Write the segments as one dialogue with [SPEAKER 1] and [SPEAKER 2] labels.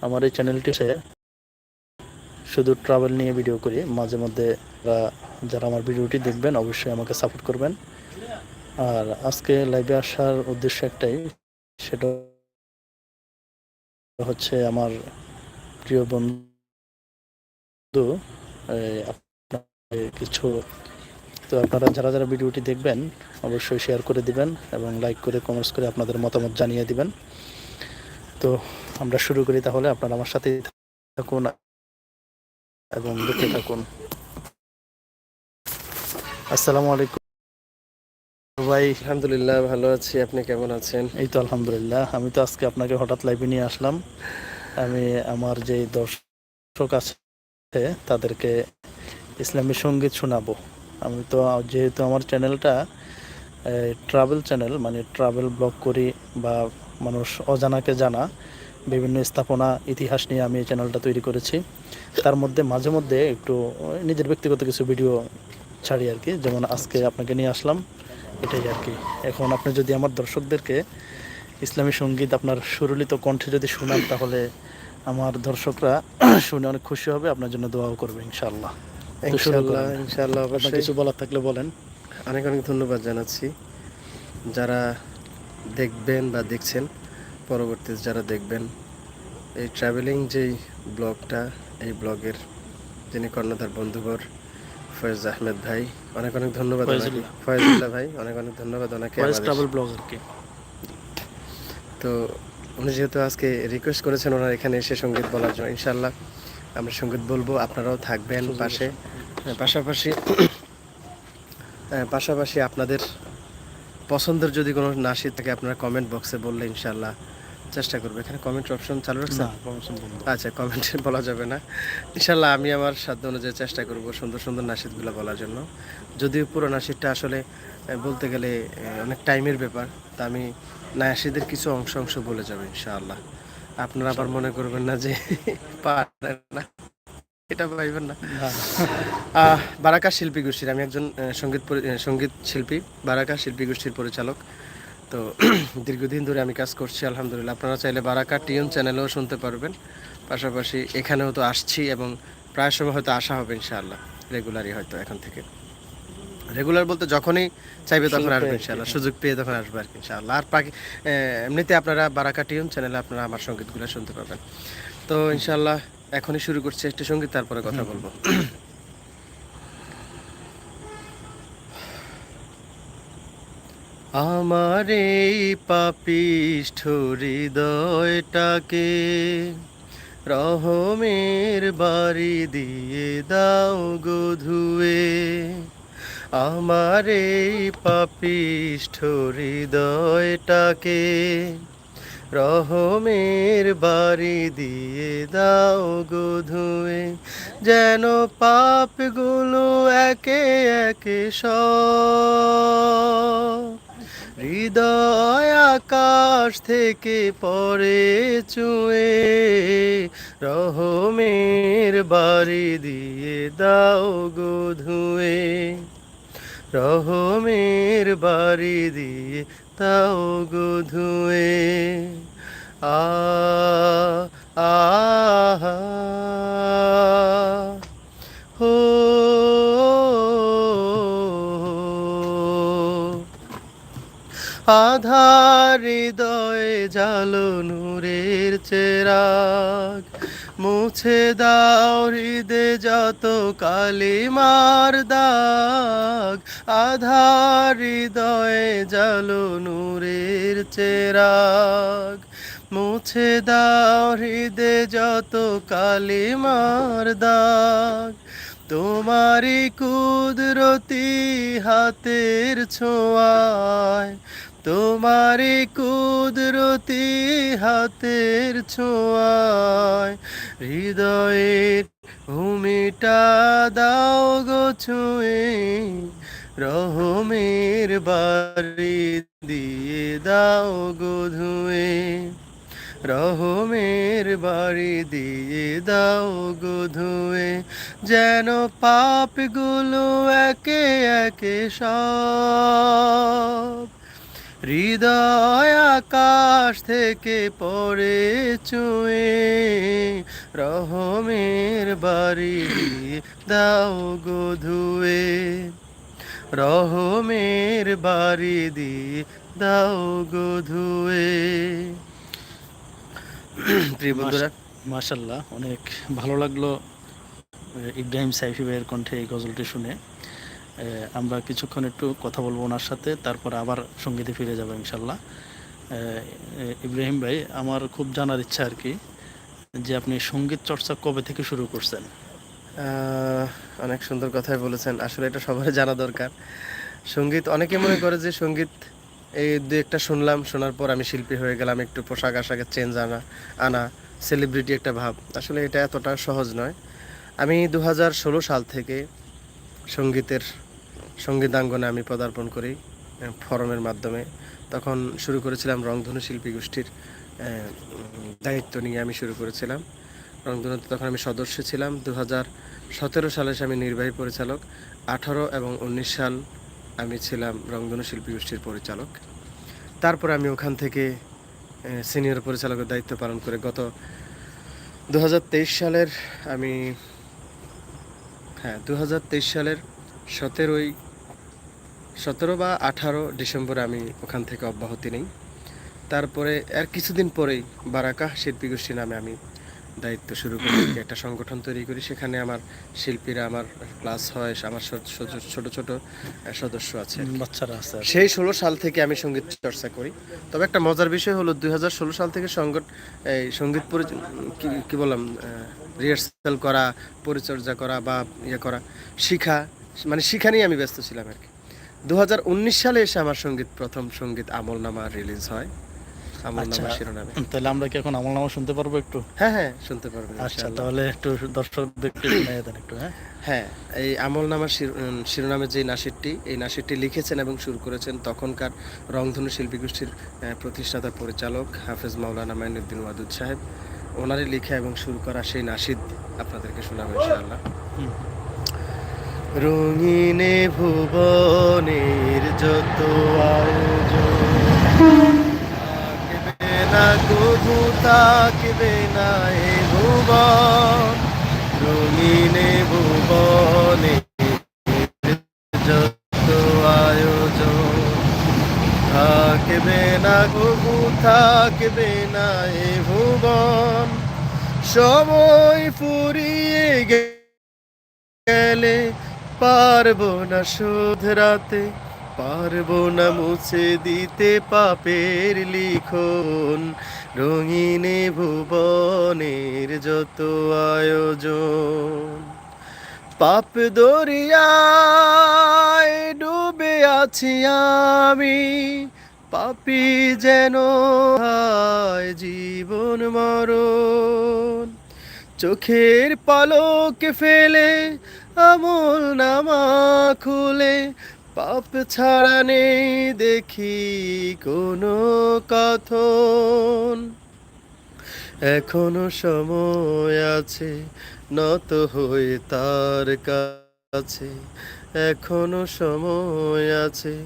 [SPEAKER 1] আমার এই চ্যানেলটি শুধু ট্রাভেল নিয়ে ভিডিও করি, মাঝে মধ্যে যারা- আমার ভিডিওটি দেখবেন, অবশ্যই আমাকে সাপোর্ট করবেন। আর আজকে লাইভে আসার উদ্দেশ্য একটাই, সেটা হচ্ছে আমার প্রিয় বন্ধু কিছু, তো আপনারা যারা যারা ভিডিওটি দেখবেন, অবশ্যই শেয়ার করে দিবেন এবং লাইক করে কমেন্টস করে আপনাদের মতামত জানিয়ে দিবেন। তো আমরা শুরু করি তাহলে। আপনারা আমার সাথে থাকুন এবং দেখতে থাকুন। আসসালামু আলাইকুম। ভাই
[SPEAKER 2] আলহামদুলিল্লাহ ভালো আছি। আপনি কেমন আছেন?
[SPEAKER 1] এই তো আলহামদুলিল্লাহ। আমি তো আজকে আপনাকে হঠাৎ লাইভে নিয়ে আসলাম। আমি আমার যে দর্শক আছে তাদেরকে ইসলামী সংগীত শোনাবো। আমি তো যেহেতু আমার চ্যানেলটা ট্রাভেল চ্যানেল মানে ট্রাভেল ব্লগ করি বা মানুষ অজানাকে জানা বিভিন্ন স্থাপনা ইতিহাস নিয়ে আমি এই চ্যানেলটা তৈরি করেছি। তার মধ্যে মাঝে মধ্যে একটু নিজের ব্যক্তিগত কিছু ভিডিও ছাড়ি আর কি যেমন আজকে আপনাকে নিয়ে আসলাম এটাই আর কি এখন আপনি যদি আমার দর্শকদেরকে ইসলামী সংগীত আপনার সুরলিত কণ্ঠে যদি শোনান তাহলে আমার দর্শকরা শুনে অনেক খুশি হবে। আপনার জন্য দোয়াও করবে শুরু
[SPEAKER 2] ইনশাআল্লাহ
[SPEAKER 1] আপনার কিছু বলার থাকলে বলেন।
[SPEAKER 2] অনেক অনেক ধন্যবাদ জানাচ্ছি। যারা দেখবেন বা দেখছেন পরবর্তী যারা দেখবেন এই ট্রাভেলিং যেই ব্লগটা এই ব্লগের যিনি কর্ণধার বন্ধুবর ফয়েজ আহমেদ ভাই অনেক অনেক ধন্যবাদ
[SPEAKER 1] ফয়েজুল্লাহ।
[SPEAKER 2] ভাই অনেক অনেক ধন্যবাদ ওনাকে
[SPEAKER 1] ট্রাভেল
[SPEAKER 2] তো উনি যেহেতু আজকে রিকোয়েস্ট করেছেন ওনার এখানে এসে সংগীত বলার জন্য ইনশাল্লাহ আমরা সংগীত বলব আপনারাও থাকবেন পাশে। পাশাপাশি পাশাপাশি আপনাদের পছন্দের যদি কোনো নাসি থাকে আপনারা কমেন্ট বক্সে বললে ইনশাল্লাহ চেষ্টা করব। এখানে কমেন্ট অপশন চালু
[SPEAKER 1] না।
[SPEAKER 2] আচ্ছা কমেন্টে বলা যাবে না। ইনশাল্লাহ আমি আমার সাধ্য অনুযায়ী চেষ্টা করব সুন্দর সুন্দর নাসিদগুলো বলার জন্য। যদিও পুরো নাসিদটা আসলে বলতে গেলে অনেক টাইমের ব্যাপার। তা আমি নাসিদের কিছু অংশ অংশ বলে যাব ইনশাআল্লাহ। আপনারা আবার মনে করবেন না যে পারেন না। এটা ভাইবেন না। বারাকা শিল্পী গোষ্ঠীর আমি একজন সংগীত সংগীত শিল্পী বারাকা শিল্পী গোষ্ঠীর পরিচালক। তো দীর্ঘদিন ধরে আমি কাজ করছি আলহামদুলিল্লাহ। আপনারা চাইলে বারাকা টিউন চ্যানেলেও শুনতে পারবেন। পাশাপাশি এখানেও তো আসছি এবং প্রায় সময় হয়তো আসা হবে ইনশাআল্লাহ। রেগুলারই হয়তো এখন থেকে। রেগুলার বলতে যখনই চাইবে তখন আসবে ইনশাআল্লাহ। সুযোগ পেয়ে তখন আসবে আর কি ইনশাআল্লাহ। আর বাকি এমনিতে আপনারা বারাকা টিউন চ্যানেলে আপনারা আমার সঙ্গীতগুলো শুনতে পারবেন তো ইনশাআল্লাহ এখনই শুরু করছি একটা সংগীত তারপরে কথা বলব। আমার এই পাপিষ্ঠ হৃদয়টাকে রহমের বাড়ি দিয়ে দাও গো ধুয়ে। আমার এই পাপিষ্ঠ হৃদয়টাকে রহমের বাড়ি দিয়ে দাও গো ধুয়ে, যেন পাপগুলো একে একে হৃদয় আকাশ থেকে পড়ে চুয়ে, রহমের বাড়ি দিয়ে দাও গো ধুয়ে, রহমের বাড়ি দিয়ে দাও গো ধুয়ে। আ হো। আধার হৃদয়ে জালো নূরের চেরাগ। মুছে দাও হৃদে যত কালিমার দাগ। আধার হৃদয়ে জালো নূরের চেরাগ। মুছে দাও হৃদে যত কালিমার দাগ। তোমারই কুদরতি হাতের ছোঁয়ায়, তোমারই কুদরতি হাতের ছোঁয়ায়, হৃদয়ের ভূমিটা দাও গো ছুঁয়ে, রহমের বাড়ি দিয়ে দাও গো ধুয়ে। রহমের বাড়ি দিয়ে দাও গো ধুয়ে, যেন পাপগুলো একে একে সব হৃদয় আকাশ থেকে পড়ে চুয়ে রহমের বাড়ি দাও গো ধুয়ে রহমের বাড়ি দি দাও গো ধুয়ে। প্রিয় বন্ধুরা।
[SPEAKER 1] মাশাল্লাহ অনেক ভালো লাগল ইব্রাহিম সাইফি ভাইয়ের কণ্ঠে এই গজলটি শুনে। আমরা কিছুক্ষণ একটু কথা বলব ওনার সাথে তারপর আবার সঙ্গীতে ফিরে যাব ইনশাল্লাহ। ইব্রাহিম ভাই আমার খুব জানার ইচ্ছা আর কি যে আপনি সংগীত চর্চা কবে থেকে শুরু করছেন?
[SPEAKER 2] অনেক সুন্দর কথাই বলেছেন। আসলে এটা সবার জানা দরকার। সংগীত অনেকে মনে করে যে সংগীত এই দু একটা শুনলাম, শোনার পর আমি শিল্পী হয়ে গেলাম, একটু পোশাক আশাকের চেঞ্জ আনা আনা সেলিব্রিটি একটা ভাব। আসলে এটা এতটা সহজ নয়। আমি দু সাল থেকে সঙ্গীতের, সঙ্গীতাঙ্গনে আমি পদার্পণ করি ফরমের মাধ্যমে। তখন শুরু করেছিলাম রংধনু শিল্পী গোষ্ঠীর দায়িত্ব নিয়ে আমি শুরু করেছিলাম। রংধনুতে তখন আমি সদস্য ছিলাম। দু হাজার সতেরো সালে আমি নির্বাহী পরিচালক। আঠারো এবং উনিশ সাল আমি ছিলাম রংধনু শিল্পী গোষ্ঠীর পরিচালক। তারপর আমি ওখান থেকে সিনিয়র পরিচালকের দায়িত্ব পালন করে গত দু হাজার তেইশ সালের আমি হ্যাঁ দু হাজার তেইশ সালের সতেরোই, সতেরো বা আঠারো ডিসেম্বরে আমি ওখান থেকে অব্যাহতি নেই। তারপরে আর কিছুদিন পরেই বারাকা শিল্পী গোষ্ঠী নামে আমি দায়িত্ব শুরু করি একটা সংগঠন তৈরি করি সেখানে আমার শিল্পীরা আমার ক্লাস হয় আমার ছোট ছোট- সদস্য আছে
[SPEAKER 1] বাচ্চারা আছে
[SPEAKER 2] সেই ষোলো সাল থেকে আমি সংগীত চর্চা করি। তবে একটা মজার বিষয় হলো দুই সাল থেকে সংগঠ এই সংগীত পরি- কি বললাম রিহার্সাল করা পরিচর্যা করা বা ইয়ে করা শিখা মানে শিখা নিয়ে আমি ব্যস্ত ছিলাম আর কি। দুই হাজার উনিশ সালে এসে আমার সংগীত প্রথম সংগীত আমলনামা রিলিজ হয়। আমলনামা
[SPEAKER 1] আচ্ছা।
[SPEAKER 2] শিরোনামে।
[SPEAKER 1] তাহলে আমরা কি এখন আমল নামা শুনতে পারব একটু?
[SPEAKER 2] হ্যাঁ হ্যাঁ শুনতে পারবেন
[SPEAKER 1] আচ্ছা তাহলে একটু দর্শকদের একটু শুনিয়ে দেন একটু হ্যাঁ?
[SPEAKER 2] হ্যাঁ এই আমলনামা শির- শিরোনামের যে নাসিরটি এই নাসিরটি লিখেছেন এবং সুর করেছেন তখনকার রংধনু শিল্পী গোষ্ঠীর প্রতিষ্ঠাতা পরিচালক হাফেজ মাওলানা মাইনুদ্দিন ওয়াদুদ সাহেব। ওনারই লেখা এবং শুরু করা সেই নাসিদ আপনাদেরকে শোনাবো ইনশাআল্লাহ। রঙিনে ভুবনের যত আয়োজন। না কবু থাকবে না এ ভুবন। রঙিনে ভুবনে যত আয়োজন। থাকবে না কবু থাকবে না এ ভুবন। সময় ফুরিয়ে গেলে পারব না শোধরাতে। পারব না মুছে দিতে পাপের লিখন। রঙিনে ভুবনের যত আয়োজন। পাপ দরিয়ায় ডুবে আছি আমি। পাপি যেন হায় জীবন মরণ। চোখের পালক ফেলে, আমল নামা খুলে পাপ ছাড়া নেই দেখি কোনো কথন। এখনও সময় আছে, নত হয়ে তার কাছে। এখনও সময় আছে,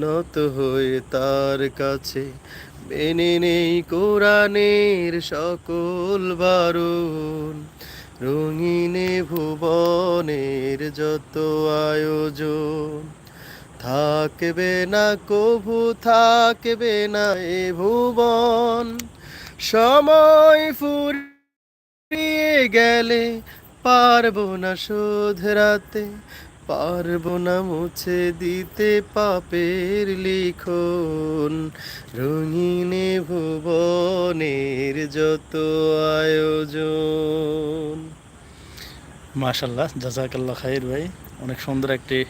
[SPEAKER 2] নত হয়ে তার কাছে। মেনে নেই কোরআনের সকল বারণ। রঙিনে ভুবনের যত আয়োজন। থাকবে না কভু, থাকবে না এ ভুবন। সময় ফুরিয়ে গেলে পারব না শোধরাতে পারব না মুছে দিতে পাপের লিখন। রঙিনে ভুবনের যত আয়োজন।
[SPEAKER 1] মাশাল্লাহ, জাজাকাল্লাহ খাইর ভাই, অনেক সুন্দর একটি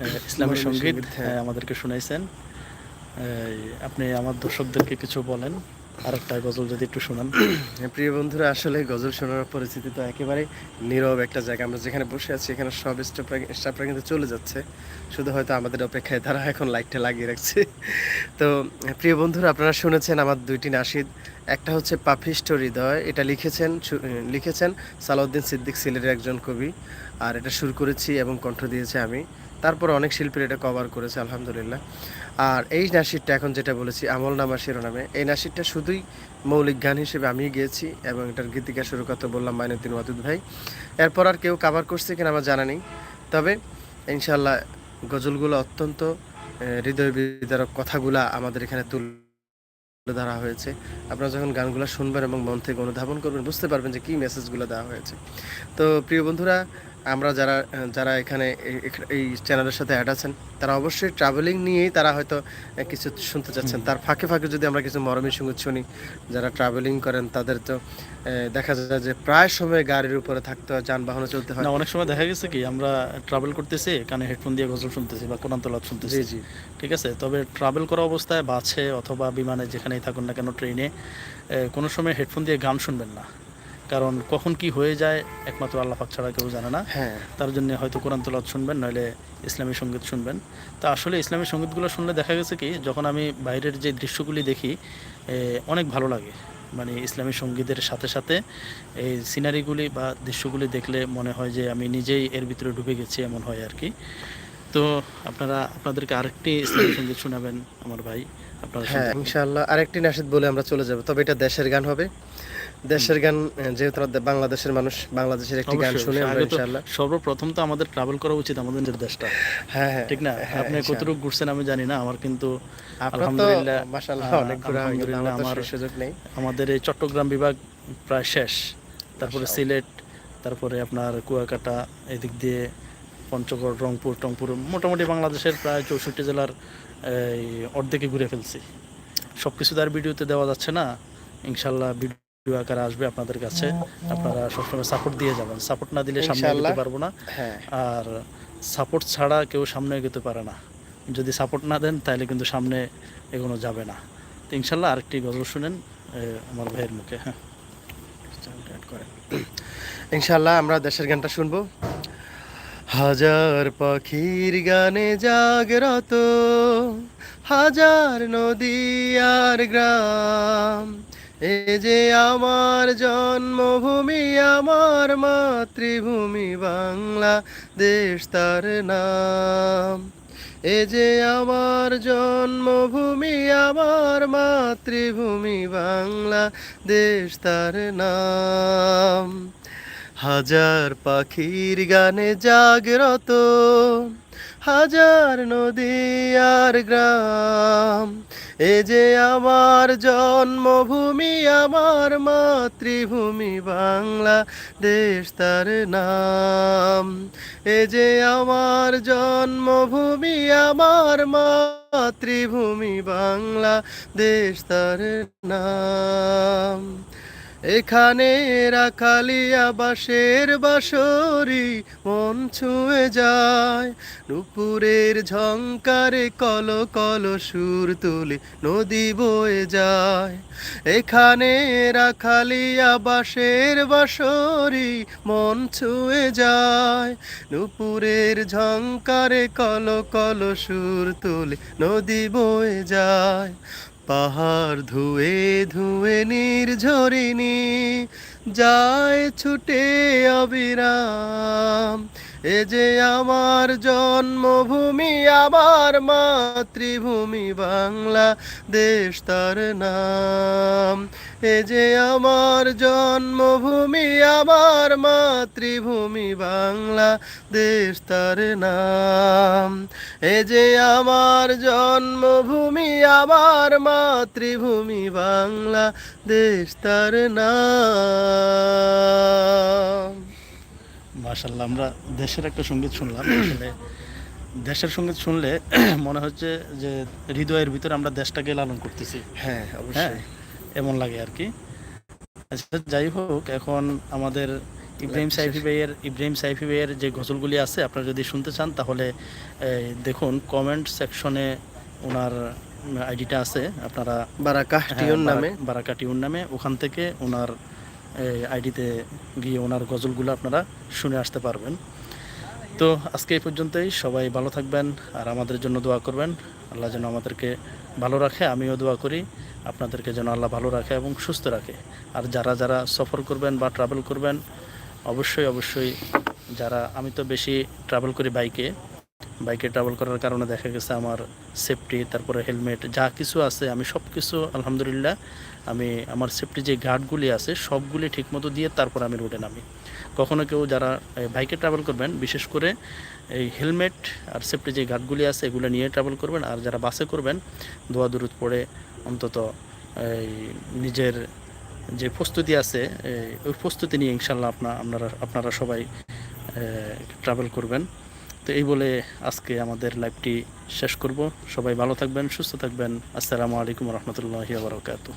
[SPEAKER 1] আহ, ইসলামী সংগীত। আমাদেরকে শুনাইছেন। আপনি আমার দর্শকদেরকে কিছু বলেন। আর একটা গজল যদি একটু শোনান।
[SPEAKER 2] হ্যাঁ, প্রিয় বন্ধুরা আসলে গজল শোনার পরিস্থিতি তো একেবারে নীরব একটা জায়গা। আমরা যেখানে বসে আছি এখানে সব স্টাফরা স্টাফরা কিন্তু চলে যাচ্ছে। শুধু হয়তো আমাদের অপেক্ষায় তারা এখন লাইটটা লাগিয়ে রাখছে। তো প্রিয় বন্ধুরা আপনারা শুনেছেন আমার দুইটি নাসিদ। একটা হচ্ছে পাপিষ্ট হৃদয় এটা লিখেছেন লিখেছেন সালাউদ্দিন সিদ্দিক সিলেটের একজন কবি। আর এটা সুর করেছি এবং কণ্ঠ দিয়েছে আমি। তারপর অনেক শিল্পীর এটা কভার করেছে, আলহামদুলিল্লাহ। আর এই নাসিরটা এখন যেটা বলেছি, আমল নামা শিরোনামে, এই নাসিরটা শুধুই মৌলিক গান হিসেবে আমি গিয়েছি এবং এটার গীতিকা শুরু করতে বললাম মাইনুদ্দিন ওয়াদুদ ভাই। এরপর আর কেউ কাভার করছে কিনা আমার জানা নেই, তবে ইনশাল্লাহ গজলগুলো অত্যন্ত হৃদয় বিদারক কথাগুলা আমাদের এখানে তুলে ধরা হয়েছে। আপনারা যখন গানগুলো শুনবেন এবং মন থেকে অনুধাবন করবেন, বুঝতে পারবেন যে কী মেসেজগুলো দেওয়া হয়েছে। তো প্রিয় বন্ধুরা আমরা যারা যারা এখানে এই- চ্যানেলের সাথে অ্যাড আছেন তারা অবশ্যই ট্রাভেলিং নিয়েই তারা হয়তো কিছু শুনতে চাচ্ছেন। তার ফাঁকে ফাঁকে যদি আমরা কিছু মরমী সংগীত শুনি যারা ট্রাভেলিং করেন তাদের তো দেখা যায় যে প্রায় সময় গাড়ির উপরে থাকতে হয় যানবাহনে চলতে হয়।
[SPEAKER 1] না অনেক সময় দেখা গেছে কি আমরা ট্রাভেল করতেছি কানে হেডফোন দিয়ে গজল শুনতেছি বা কোরআন তলাপ
[SPEAKER 2] জি
[SPEAKER 1] শুনতেছি।
[SPEAKER 2] জি
[SPEAKER 1] ঠিক আছে? তবে ট্রাভেল করা অবস্থায় বাসে অথবা বিমানে যেখানেই থাকুন না কেন ট্রেনে কোনো সময় হেডফোন দিয়ে গান শুনবেন না। কারণ কখন কি হয়ে যায় একমাত্র আল্লাহ পাক ছাড়া কেউ জানে না।
[SPEAKER 2] হ্যাঁ।
[SPEAKER 1] তার জন্য হয়তো কোরআন তলাত শুনবেন নইলে ইসলামী সংগীত শুনবেন। তা আসলে ইসলামী সঙ্গীতগুলো শুনলে দেখা গেছে কি যখন আমি বাইরের যে দৃশ্যগুলি দেখি অনেক ভালো লাগে। মানে ইসলামী সঙ্গীতের সাথে সাথে এই সিনারিগুলি বা দৃশ্যগুলি দেখলে মনে হয় যে আমি নিজেই এর ভিতরে ঢুকে গেছি এমন হয় আর কি। তো আপনারা আপনাদেরকে আরেকটি ইসলামী সংগীত শোনাবেন আমার ভাই আপনারা
[SPEAKER 2] হ্যাঁ। ইনশাআল্লাহ আরেকটি নাসিদ বলে আমরা চলে যাব তবে এটা দেশের গান হবে। দেশের গান যেহেতু বাংলাদেশের মানুষ বাংলাদেশের একটি গান শুনে আমরা ইনশাআল্লাহ।
[SPEAKER 1] সর্বপ্রথম তো আমাদের ট্রাভেল করা উচিত আমাদের নিজের দেশটা।
[SPEAKER 2] হ্যাঁ হ্যাঁ।
[SPEAKER 1] ঠিক না?
[SPEAKER 2] হ্যাঁ,
[SPEAKER 1] আপনি কতটুকু ঘুরছেন আমি জানি না আমার কিন্তু আলহামদুলিল্লাহ,
[SPEAKER 2] মাশাআল্লাহ অনেক ঘোরা গেল
[SPEAKER 1] আলহামদুলিল্লাহ
[SPEAKER 2] আমার তো
[SPEAKER 1] আমার-
[SPEAKER 2] সেই সুযোগ নেই।
[SPEAKER 1] আমাদের এই চট্টগ্রাম বিভাগ প্রায় শেষ। তারপরে সিলেট তারপরে আপনার কুয়াকাটা এদিক দিয়ে পঞ্চগড় রংপুর টংপুর মোটামুটি বাংলাদেশের প্রায় চৌষট্টি জেলার এই অর্ধেকে ঘুরে ফেলছি। সব কিছু তো আর ভিডিওতে দেওয়া যাচ্ছে না। ইনশাল্লাহ ভিডিও আকারে আসবে আপনাদের কাছে। আপনারা সবসময় সাপোর্ট দিয়ে যাবেন। সাপোর্ট না দিলে সামনে এগোতে পারব না।
[SPEAKER 2] হ্যাঁ।
[SPEAKER 1] আর সাপোর্ট ছাড়া কেউ সামনে এগোতে পারে না। যদি সাপোর্ট না দেন তাহলে কিন্তু সামনে এগোনো যাবে না। তো ইনশাল্লাহ আরেকটি গজল শুনেন আমার ভাইয়ের মুখে। হ্যাঁ।
[SPEAKER 2] ইনশাআল্লাহ আমরা দেশের গানটা শুনব। হাজার পাখির গানে জাগরত হাজার নদী আর গ্রাম। এ যে আমার জন্মভূমি, আমার মাতৃভূমি বাংলা দেশ তার নাম। এ যে আমার জন্মভূমি, আমার মাতৃভূমি বাংলা দেশ তার নাম। হাজার পাখির গানে জাগ্রত হাজার নদী আর গ্রাম। এ যে আমার জন্মভূমি, আমার মাতৃভূমি বাংলা দেশ তার নাম। এ যে আমার জন্মভূমি, আমার মাতৃভূমি বাংলা দেশ তার নাম। এখানে রাখালিয়া বাসের বাসরি মন ছুঁয়ে যায়। নুপুরের ঝঙ্কারে কল কল সুর তুলে নদী বয়ে যায়। এখানে রাখালিয়া বাসের বাসরি মন ছুঁয়ে যায়। নুপুরের ঝঙ্কারে কল কল সুর তুলে নদী বয়ে যায়। পাহাড় ধুয়ে ধুয়ে নির্ঝরিণী যায় ছুটে অবিরাম। এ যে আমার জন্মভূমি, আমার মাতৃভূমি বাংলা দেশ তার নাম। এ যে আমার জন্মভূমি আমার মাতৃভূমি বাংলা দেশ তার নাম। এ যে আমার জন্মভূমি আমার মাতৃভূমি বাংলা দেশ তার নাম।
[SPEAKER 1] মাশাল্লাহ আমরা দেশের একটা সংগীত শুনলাম। আসলে দেশের সংগীত শুনলে মনে হচ্ছে যে হৃদয়ের ভিতরে আমরা দেশটাকে লালন করতেছি।
[SPEAKER 2] হ্যাঁ
[SPEAKER 1] হ্যাঁ
[SPEAKER 2] অবশ্যই
[SPEAKER 1] এমন লাগে আর কি। আচ্ছা যাই হোক এখন আমাদের ইব্রাহিম সাইফি ভাইয়ের ইব্রাহিম সাইফি ভাইয়ের যে গজলগুলি আছে আপনারা যদি শুনতে চান তাহলে দেখুন কমেন্ট সেকশনে ওনার আইডিটা আছে। আপনারা
[SPEAKER 2] বারাকাহ
[SPEAKER 1] হ্যাঁ,
[SPEAKER 2] টিউন নামে।
[SPEAKER 1] বারাকা টিউন নামে ওখান থেকে ওনার আইডিতে গিয়ে ওনার গজলগুলো আপনারা শুনে আসতে পারবেন। তো আজকে এই পর্যন্তই। সবাই ভালো থাকবেন আর আমাদের জন্য দোয়া করবেন। আল্লাহ যেন আমাদেরকে ভালো রাখে, আমিও দোয়া করি। আপনাদেরকে যেন আল্লাহ ভালো রাখে এবং সুস্থ রাখে। আর যারা যারা সফর করবেন বা ট্রাভেল করবেন, অবশ্যই অবশ্যই যারা, আমি তো বেশি ট্রাভেল করি বাইকে বাইকে ট্রাভেল করার কারণে দেখা গেছে আমার সেফটি তারপরে হেলমেট যা কিছু আছে, আমি সব কিছু আলহামদুলিল্লাহ, আমি আমার সেফটি যে গার্ডগুলি আছে, সবগুলি ঠিকমতো দিয়ে তারপর আমি রোডে নামি। কখনো কেউ যারা বাইকে ট্রাভেল করবেন, বিশেষ করে এই হেলমেট আর সেফটি যে গার্ডগুলি আছে, এগুলো নিয়ে ট্রাভেল করবেন। আর যারা বাসে করবেন, দোয়া দূরত পড়ে অন্তত, এই নিজের যে প্রস্তুতি আছে ওই প্রস্তুতি নিয়ে ইনশাল্লাহ আপনা, আপনারা আপনারা সবাই ট্রাভেল করবেন। তো এই বলে আজকে আমাদের লাইভটি শেষ করব। সবাই ভালো থাকবেন, সুস্থ থাকবেন। আসসালামু আলাইকুম রহমতুল্লাহি বারকাতু